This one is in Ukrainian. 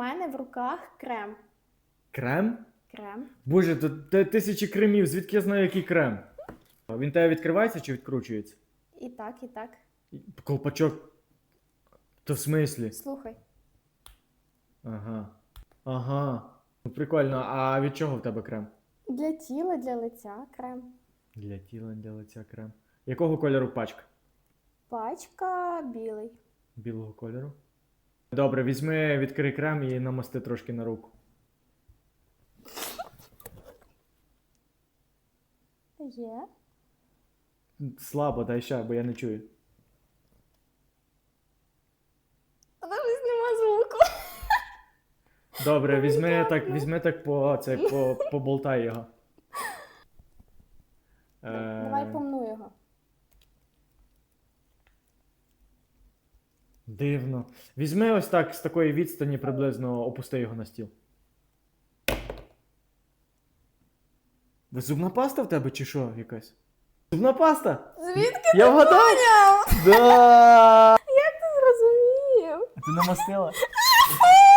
мене в руках крем. Крем? Крем. Боже, тут те- тисячі кремів, звідки я знаю, який крем? Він тебе відкривається чи відкручується? І так, і так. Колпачок. То в смислі? Слухай. Ага. Ага. Ну, прикольно, а від чого в тебе крем? Для тіла, для лиця крем. Для тіла, для лиця крем. Якого кольору пачка? Пачка білий. Білого кольору. Добре, візьми, відкрий крем і намасти трошки на руку. Є. Слабо, дай ще, бо я не чую. А там щось нема звуку. Добре, візьми Дякую. так, візьми так по, це, по, поболтай його. Е, Дивно. Візьми ось так з такої відстані приблизно опусти його на стіл. Ви зубна паста в тебе чи що якась? Зубна паста? Звідки Я вгадав! поняв? Да! Як ти зрозумів? Ти намастила?